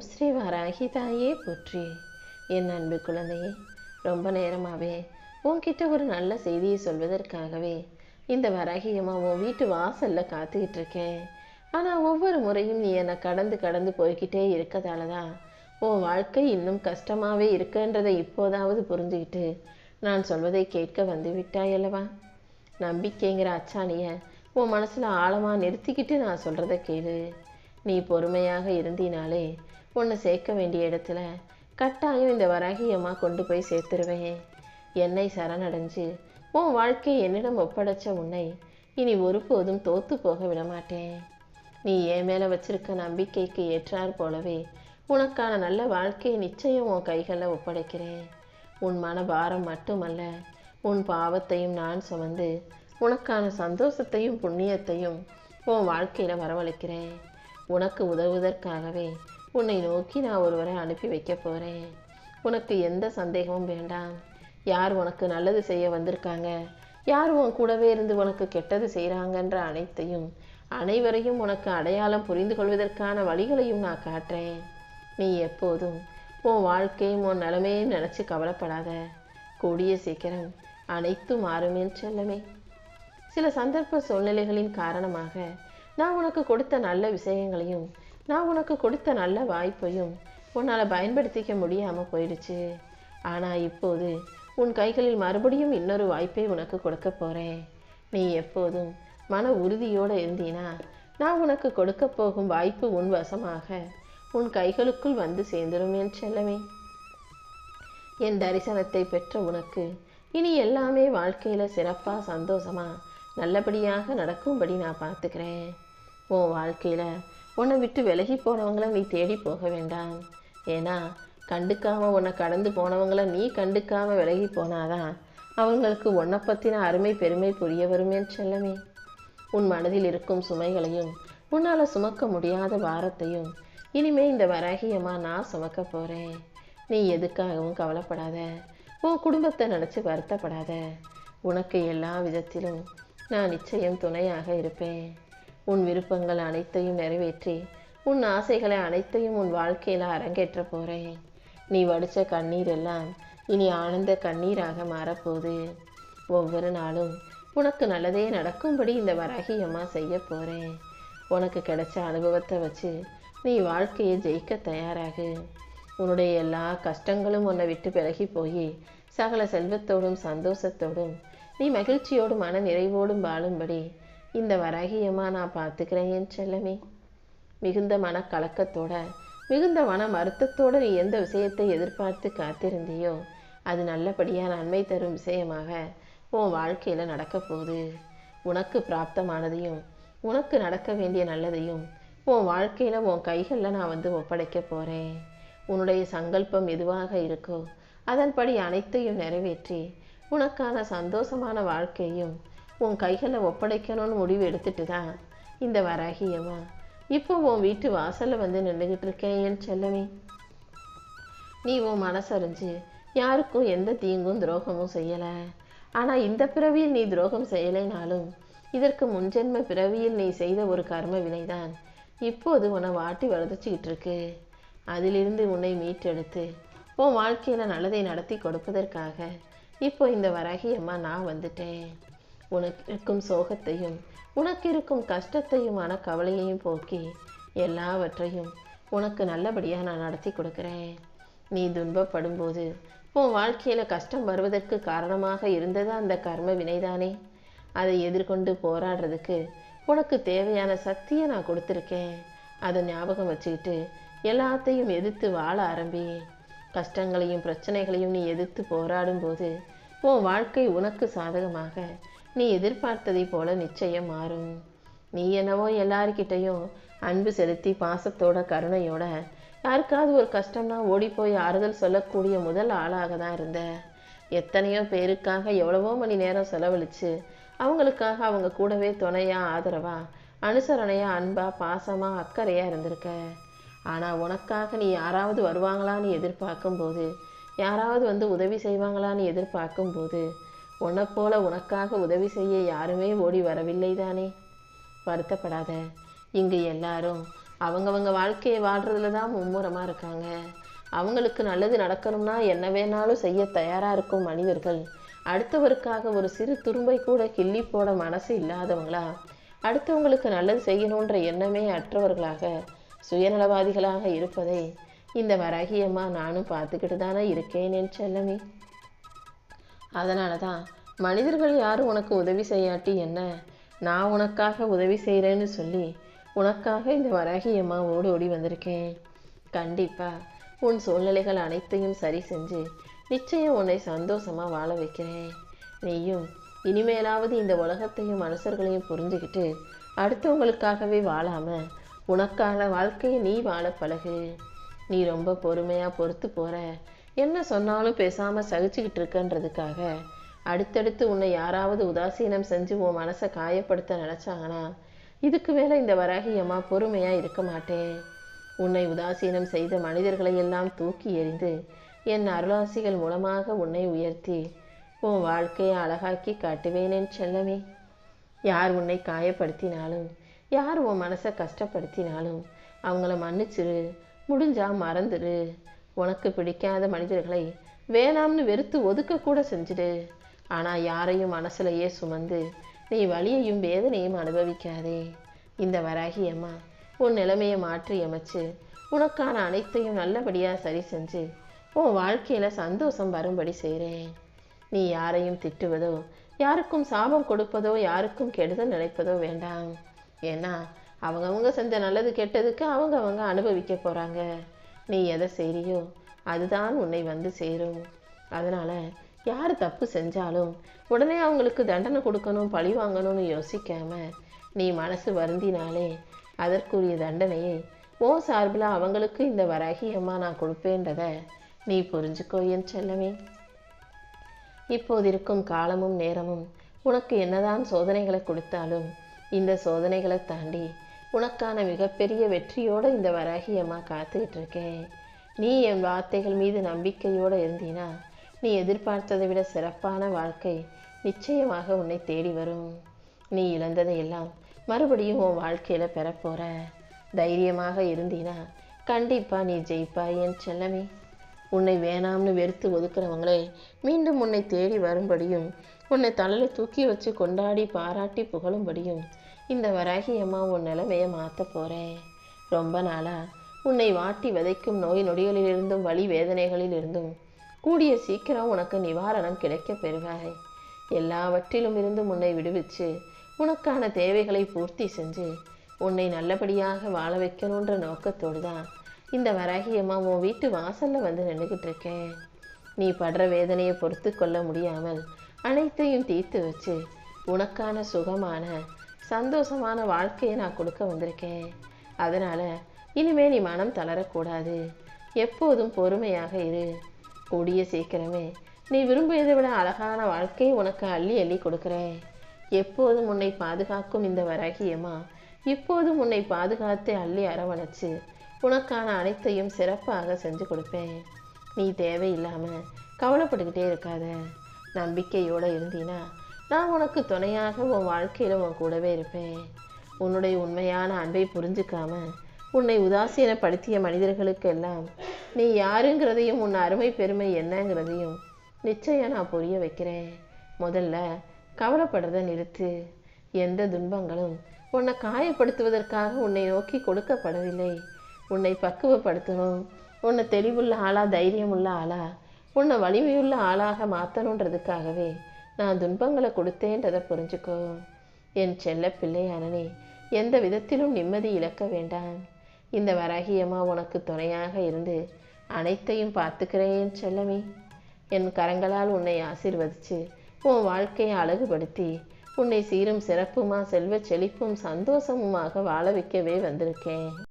ஓம் ஸ்ரீ வராகி தாயே போற்றி. என் அன்பு குழந்தையே ரொம்ப நேரமாகவே உன்கிட்ட ஒரு நல்ல செய்தியை சொல்வதற்காகவே இந்த வராகியம்மா உன் வீட்டு வாசல்ல காத்துக்கிட்டு இருக்கேன். ஆனால் ஒவ்வொரு முறையும் நீ என்னை கடந்து கடந்து போய்கிட்டே இருக்கதால தான் உன் வாழ்க்கை இன்னும் கஷ்டமாவே இருக்குன்றதை இப்போதாவது புரிஞ்சுக்கிட்டு நான் சொல்வதை கேட்க வந்து விட்டாய் அல்லவா? நம்பிக்கைங்கிற அச்சாணிய உன் மனசுல ஆழமா நிறுத்திக்கிட்டு நான் சொல்கிறத கேளு. நீ பொறுமையாக இருந்தினாலே உன்னை சேர்க்க வேண்டிய இடத்துல கட்டாயம் இந்த வராகியமாக கொண்டு போய் சேர்த்துருவேன். என்னை சரணடைஞ்சு உன் வாழ்க்கை என்னிடம் ஒப்படைச்ச உன்னை இனி ஒருபோதும் தோத்து போக விடமாட்டேன். நீ என் மேலே வச்சிருக்க நம்பிக்கைக்கு ஏற்றாற் போலவே உனக்கான நல்ல வாழ்க்கையை நிச்சயம் உன் கைகளில் ஒப்படைக்கிறேன். உன் மன பாரம் மட்டுமல்ல உன் பாவத்தையும் நான் சுமந்து உனக்கான சந்தோஷத்தையும் புண்ணியத்தையும் உன் வாழ்க்கையில் வரவழைக்கிறேன். உனக்கு உதவுவதற்காகவே உன்னை நோக்கி நான் ஒருவரை அனுப்பி வைக்க போகிறேன் உனக்கு எந்த சந்தேகமும் வேண்டாம். யார் உனக்கு நல்லது செய்ய வந்திருக்காங்க? யார் உன் கூடவே இருந்து உனக்கு கெட்டது செய்கிறாங்கன்ற அனைத்தையும் அனைவரையும் உனக்கு அடையாளம் புரிந்து கொள்வதற்கான வழிகளையும் நான் காட்டுறேன். நீ எப்போதும் உன் வாழ்க்கையும் உன் நிலைமையும் நினச்சி கவலைப்படாத. கூடிய சீக்கிரம் அனைத்தும் மாறுமே செல்லமே. சில சந்தர்ப்ப சூழ்நிலைகளின் காரணமாக நான் உனக்கு கொடுத்த நல்ல விஷயங்களையும் நான் உனக்கு கொடுத்த நல்ல வாய்ப்பையும் உன்னால் பயன்படுத்திக்க முடியாமல் போயிடுச்சு. ஆனால் இப்போது உன் கைகளில் மறுபடியும் இன்னொரு வாய்ப்பை உனக்கு கொடுக்க போகிறேன் நீ எப்போதும் மன உறுதியோடு இருந்தீனா நான் உனக்கு கொடுக்க போகும் வாய்ப்பு உன் வசமாக உன் கைகளுக்குள் வந்து சேர்ந்துடும் என் செல்லமே. என் தரிசனத்தை பெற்ற உனக்கு இனி எல்லாமே வாழ்க்கையில சிறப்பாக சந்தோஷமா நல்லபடியாக நடக்கும்படி நான் பார்த்துக்கிறேன். உன் வாழ்க்கையில் உன்னை விட்டு விலகி போனவங்கள நீ தேடி போக வேண்டாம். ஏன்னா கண்டுக்காமல் உன்னை கடந்து போனவங்கள நீ கண்டுக்காமல் விலகி போனாதான் அவங்களுக்கு உன்னை பற்றின அருமை பெருமை புரிய வருமே செல்லமே. உன் மனதில் இருக்கும் சுமைகளையும் உன்னால் சுமக்க முடியாத பாரத்தையும் இனிமே இந்த வராகியமாக நான் சுமக்க போகிறேன் நீ எதுக்காகவும் கவலைப்படாத. உன் குடும்பத்தை நினச்சி வருத்தப்படாத. உனக்கு எல்லா விதத்திலும் நான் நிச்சயம் துணையாக இருப்பேன். உன் விருப்பங்கள் அனைத்தையும் நிறைவேற்றி உன் ஆசைகளை அனைத்தையும் உன் வாழ்க்கையில் அரங்கேற்ற போகிறேன் நீ வடித்த கண்ணீர் எல்லாம் இனி ஆனந்த கண்ணீராக மாறப்போகுது. ஒவ்வொரு நாளும் உனக்கு நல்லதே நடக்கும்படி இந்த வராகி அம்மா செய்ய போகிறேன் உனக்கு கிடைச்ச அனுபவத்தை வச்சு நீ வாழ்க்கையை ஜெயிக்க தயாராகு. உன்னுடைய எல்லா கஷ்டங்களும் உன்னை விட்டு பிறகி போய் சகல செல்வத்தோடும் சந்தோஷத்தோடும் நீ மகிழ்ச்சியோடும் மன நிறைவோடும் வாழும்படி இந்த வராகியம்மா நான் பார்த்துக்கிறேன் என் செல்லமே. மிகுந்த மனக்கலக்கத்தோட மிகுந்த மன வருத்தத்தோட நீ எந்த விஷயத்தை எதிர்பார்த்து காத்திருந்தியோ அது நல்லபடியாக நன்மை தரும் விஷயமாக உன் வாழ்க்கையில் நடக்க போகுது. உனக்கு பிராப்தமானதையும் உனக்கு நடக்க வேண்டிய நல்லதையும் உன் வாழ்க்கையில் உன் கைகளில் நான் வந்து ஒப்படைக்க போகிறேன் உன்னுடைய சங்கல்பம் எதுவாக இருக்கோ அதன்படி அனைத்தையும் நிறைவேற்றி உனக்கான சந்தோஷமான வாழ்க்கையும் உன் கைகளை ஒப்படைக்கணும்னு முடிவு எடுத்துட்டு தான் இந்த வராகியம்மா. இப்போ உன் வீட்டு வாசலில் வந்து நின்றுக்கிட்டு இருக்கேன் ஏன் செல்லமே. நீ உன் மனசறிஞ்சு யாருக்கும் எந்த தீங்கும் துரோகமும் செய்யலை. ஆனால் இந்த பிறவியில் நீ துரோகம் செய்யலைனாலும் இதற்கு முன்ஜென்ம பிறவியில் நீ செய்த ஒரு கர்ம வினைதான் இப்போது உன்னை வாட்டி வளர்த்துச்சிக்கிட்டு இருக்கு. அதிலிருந்து உன்னை மீட்டெடுத்து உன் வாழ்க்கையில் நல்லதை நடத்தி கொடுப்பதற்காக இப்போ இந்த வரகி அம்மா நான் வந்துட்டேன். உனக்கு இருக்கும் சோகத்தையும் உனக்கு இருக்கும் கஷ்டத்தையும் மன கவலையையும் போக்கி எல்லாவற்றையும் உனக்கு நல்லபடியாக நான் நடத்தி கொடுக்குறேன். நீ துன்பப்படும்போது உன் வாழ்க்கையில் கஷ்டம் வருவதற்கு காரணமாக இருந்தது அந்த கர்ம வினைதானே? அதை எதிர்கொண்டு போராடுறதுக்கு உனக்கு தேவையான சக்தியை நான் கொடுத்துருக்கேன். அதை ஞாபகம் வச்சுக்கிட்டு எல்லாத்தையும் எதிர்த்து வாழ ஆரம்பி. கஷ்டங்களையும் பிரச்சனைகளையும் நீ எதிர்த்து போராடும்போது உன் வாழ்க்கை உனக்கு சாதகமாக நீ எதிர்பார்த்ததை போல நிச்சயம் மாறும். நீ என்னவோ எல்லார்கிட்டையும் அன்பு செலுத்தி பாசத்தோட கருணையோட யாருக்காவது ஒரு கஷ்டம்னா ஓடிப்போய் ஆறுதல் சொல்லக்கூடிய முதல் ஆளாக தான் இருந்த. எத்தனையோ பேருக்காக எவ்வளவோ மணி நேரம் செலவழிச்சு அவங்களுக்காக அவங்க கூடவே துணையா ஆதரவா அனுசரணையா அன்பா பாசமா அக்கறையா இருந்திருக்க. ஆனா உனக்காக நீ யாராவது வருவாங்களான்னு எதிர்பார்க்கும் போது யாராவது வந்து உதவி செய்வாங்களான்னு எதிர்பார்க்கும் உனப்போல உனக்காக உதவி செய்ய யாருமே ஓடி வரவில்லை தானே வருத்தப்படாத. இங்கு எல்லாரும் அவங்கவங்க வாழ்க்கையை வாழ்றதுல தான் மும்முரமாக இருக்காங்க. அவங்களுக்கு நல்லது நடக்கணும்னா என்ன வேணாலும் செய்ய தயாராக இருக்கும் மனிதர்கள். அடுத்தவருக்காக ஒரு சிறு துரும்பை கூட கிள்ளி போட மனசு இல்லாதவங்களா? அடுத்தவங்களுக்கு நல்லது செய்யணுன்ற எண்ணமே அற்றவர்களாக சுயநலவாதிகளாக இருப்பதை இந்த வராகியம்மா நானும் பார்த்துக்கிட்டு தானே இருக்கேன் என் செல்லமே. அதனால தான் மனிதர்கள் யாரும் உனக்கு உதவி செய்யாட்டி என்ன? நான் உனக்காக உதவி செய்கிறேன்னு சொல்லி உனக்காக இந்த வராகியம்மா ஓடி ஓடி வந்திருக்கேன். கண்டிப்பாக உன் சூழ்நிலைகள் அனைத்தையும் சரி செஞ்சு நிச்சயம் உன்னை சந்தோஷமாக வாழ வைக்கிறேன். நீயும் இனிமேலாவது இந்த உலகத்தையும் மனுஷர்களையும் புரிஞ்சுக்கிட்டு அடுத்தவங்களுக்காகவே வாழாமல் உனக்கான வாழ்க்கையை நீ வாழ பழகு. நீ ரொம்ப பொறுமையாக பொறுத்து போகிற என்ன சொன்னாலும் பேசாம சகிச்சுக்கிட்டு இருக்கன்றதுக்காக அடுத்தடுத்து உன்னை யாராவது உதாசீனம் செஞ்சு உன் மனசை காயப்படுத்த நினச்சாங்கன்னா இதுக்கு மேல இந்த வராகியம்மா பொறுமையா இருக்க மாட்டேன். உன்னை உதாசீனம் செய்த மனிதர்களை எல்லாம் தூக்கி எறிந்து என் அருளாசிகள் மூலமாக உன்னை உயர்த்தி உன் வாழ்க்கையை அழகாக்கி காட்டுவேனேன் செல்லமே. யார் உன்னை காயப்படுத்தினாலும் யார் உன் மனசை கஷ்டப்படுத்தினாலும் அவங்கள மன்னிச்சிரு முடிஞ்சா மறந்துடு உனக்கு பிடிக்காத மனிதர்களை வேணாம்னு வெறுத்து ஒதுக்க கூட செஞ்சிடு. ஆனால் யாரையும் மனசுலையே சுமந்து நீ வலியையும் வேதனையும் அனுபவிக்காதே. இந்த வராகி அம்மா உன் நிலைமையை மாற்றி அமைச்சு உனக்கான அனைத்தையும் நல்லபடியாக சரி செஞ்சு உன் வாழ்க்கையில் சந்தோஷம் வரும்படி செய்கிறேன் நீ யாரையும் திட்டுவதோ யாருக்கும் சாபம் கொடுப்பதோ யாருக்கும் கெடுதல் நினைப்பதோ வேண்டாம். ஏன்னா அவங்கவுங்க செஞ்ச நல்லது கெட்டதுக்கு அவங்கவங்க அனுபவிக்க போகிறாங்க நீ எதை செய்கிறியோ அதுதான் உன்னை வந்து சேரும். அதனால் யார் தப்பு செஞ்சாலும் உடனே அவங்களுக்கு தண்டனை கொடுக்கணும் பழி வாங்கணும்னு யோசிக்காம நீ மனசு வருந்தினாலே அதற்குரிய தண்டனையை ஓ சார்பில் அவங்களுக்கு இந்த வராகியம்மா நான் கொடுப்பேன்றதை நீ புரிஞ்சுக்கோ என் செல்லமே. இப்போது இருக்கும் காலமும் நேரமும் உனக்கு என்னதான் சோதனைகளை கொடுத்தாலும் இந்த சோதனைகளை தாண்டி உனக்கான மிகப்பெரிய வெற்றியோட இந்த வராகியம்மா காத்துக்கிட்டு இருக்கேன் நீ என் வார்த்தைகள் மீது நம்பிக்கையோடு இருந்தீனா நீ எதிர்பார்த்ததை விட சிறப்பான வாழ்க்கை நிச்சயமாக உன்னை தேடி வரும். நீ இழந்ததை எல்லாம் மறுபடியும் உன் வாழ்க்கையில் பெறப்போற. தைரியமாக இருந்தீனா கண்டிப்பாக நீ ஜெயிப்பாய் என் செல்லமே. உன்னை வேணாம்னு வெறுத்து ஒதுக்குறவங்களே மீண்டும் உன்னை தேடி வரும்படியும் உன்னை தலையில் தூக்கி வச்சு கொண்டாடி பாராட்டி புகழும்படியும் இந்த வராகி அம்மா உன் நிலைமையை மாற்ற போறேன். ரொம்ப நாளாக உன்னை வாட்டி விதைக்கும் நோய் நொடிகளிலிருந்தும் வலி வேதனைகளிலிருந்தும் கூடிய சீக்கிரம் உனக்கு நிவாரணம் கிடைக்கப் பெறுவாய். எல்லாவற்றிலும் இருந்து உன்னை விடுவிச்சு உனக்கான தேவைகளை பூர்த்தி செஞ்சு உன்னை நல்லபடியாக வாழ வைக்கணுன்ற நோக்கத்தோடு தான் இந்த வராகியம்மா உன் வீட்டு வாசலில் வந்து நின்றுக்கிட்டு இருக்கேன். நீ படுற வேதனையை பொறுத்து கொள்ள முடியாமல் அனைத்தையும் தீர்த்து வச்சு உனக்கான சுகமான சந்தோஷமான வாழ்க்கையை நான் கொடுக்க வந்திருக்கேன். அதனால் இனிமே நீ மனம் தளரக்கூடாது. எப்போதும் பொறுமையாக இரு. கூடிய சீக்கிரமே நீ விரும்பியதை விட அழகான வாழ்க்கையை உனக்கு அள்ளி அள்ளி கொடுக்குறேன். எப்போதும் உன்னை பாதுகாக்கும் இந்த வராகியம்மா இப்போதும் உன்னை பாதுகாத்து அள்ளி அரவணைச்சு உனக்கான அனைத்தையும் சிறப்பாக செஞ்சு கொடுப்பேன். நீ தேவையில்லாமல் கவலைப்பட்டுக்கிட்டே இருக்காத. நம்பிக்கையோடு இருந்தீனா நான் உனக்கு துணையாக உன் வாழ்க்கையில் உன் கூடவே இருப்பேன். உன்னுடைய உண்மையான அன்பை புரிஞ்சுக்காம உன்னை உதாசீனப்படுத்திய மனிதர்களுக்கெல்லாம் நீ யாருங்கிறதையும் உன் அருமை பெருமை என்னங்கிறதையும் நிச்சயம் நான் புரிய வைக்கிறேன். முதல்ல கவலைப்படுறத நிறுத்து. எந்த துன்பங்களும் உன்னை காயப்படுத்துவதற்காக உன்னை நோக்கி கொடுக்கப்படவில்லை. உன்னை பக்குவப்படுத்தணும். உன்னை தெளிவுள்ள ஆளா தைரியமுள்ள ஆளா உன்னை வலிமையுள்ள ஆளாக மாற்றணுன்றதுக்காகவே நான் துன்பங்களை கொடுத்தேன்றதை புரிஞ்சுக்கோ. என் செல்ல பிள்ளையானனே எந்த விதத்திலும் நிம்மதி இழக்க வேண்டாம். இந்த வராகியம்மா உனக்கு துணையாக இருந்து அனைத்தையும் பார்த்துக்கிறேன் செல்லமே. என் கரங்களால் உன்னை ஆசிர்வதித்து உன் வாழ்க்கையை அழகுபடுத்தி உன்னை சீரும் சிறப்புமா செல்வ செழிப்பும் சந்தோஷமுமாக வாழ வைக்கவே வந்திருக்கேன்.